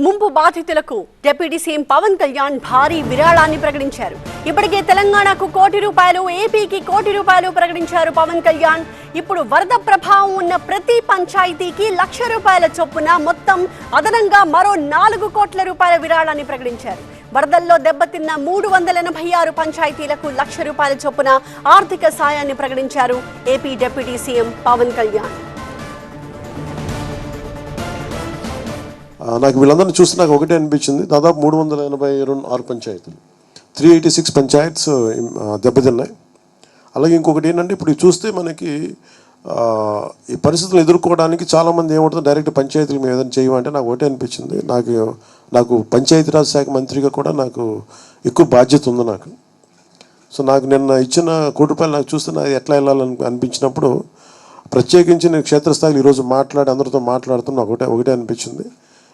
ముంపు బాధితులకు deputy CM Pawan Kalyan భారీ విరాళాన్ని ప్రకటించారు. ఇప్పటికే తెలంగాణకు కోటి రూపాయలు ఏపీకి కోటి రూపాయలు ప్రకటించారు పవన్ కళ్యాణ్. ఇప్పుడు వరద ప్రభావం ఉన్న ప్రతి పంచాయతీకి లక్ష రూపాయల చొప్పున మొత్తం అదనంగా మరో నాలుగు కోట్ల రూపాయల విరాళాన్ని ప్రకటించారు. వరదల్లో దెబ్బతిన్న మూడు వందల ఎనభై ఆరు పంచాయతీలకు లక్ష రూపాయల చొప్పున ఆర్థిక సాయాన్ని ప్రకటించారు AP deputy CM Pawan Kalyan. నాకు వీళ్ళందరినీ చూస్తే నాకు ఒకటే అనిపించింది. దాదాపు మూడు వందల ఎనభై రెండు ఆరు పంచాయతీలు. త్రీ ఎయిటీ సిక్స్ పంచాయత్స్ దెబ్బతిన్నాయి. అలాగే ఇంకొకటి ఏంటంటే ఇప్పుడు చూస్తే మనకి ఈ పరిస్థితులు ఎదుర్కోవడానికి చాలామంది ఏమవుతుంది డైరెక్ట్ పంచాయతీలు మేము ఏదైనా చేయమంటే నాకు ఒకటే అనిపించింది. నాకు నాకు పంచాయతీరాజ్ శాఖ మంత్రిగా కూడా నాకు ఎక్కువ బాధ్యత ఉంది నాకు. సో నాకు నిన్న ఇచ్చిన కోటి రూపాయలు నాకు చూస్తే నాకు ఎట్లా వెళ్ళాలని అనిపించినప్పుడు ప్రత్యేకించి నేను క్షేత్రస్థాయిలో ఈరోజు మాట్లాడి అందరితో మాట్లాడుతున్నా ఒకటే ఒకటే అనిపించింది.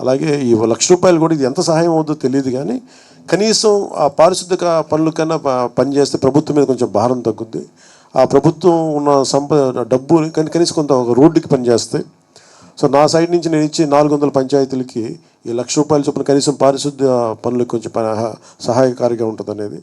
అలాగే ఈ లక్ష రూపాయలు కూడా ఇది ఎంత సహాయం అవుతుందో తెలియదు కానీ కనీసం ఆ పారిశుద్ధిక పనుల కన్నా పనిచేస్తే ప్రభుత్వం మీద కొంచెం భారం తగ్గుద్ది. ఆ ప్రభుత్వం ఉన్న సంపద డబ్బు కానీ కనీసం కొంత ఒక రోడ్డుకి పనిచేస్తే సో నా సైడ్ నుంచి నేను ఇచ్చి నాలుగు వందల పంచాయతీలకి ఈ లక్ష రూపాయల చొప్పున కనీసం పారిశుద్ధ్య పనులకు కొంచెం సహాయకారిగా ఉంటుంది అనేది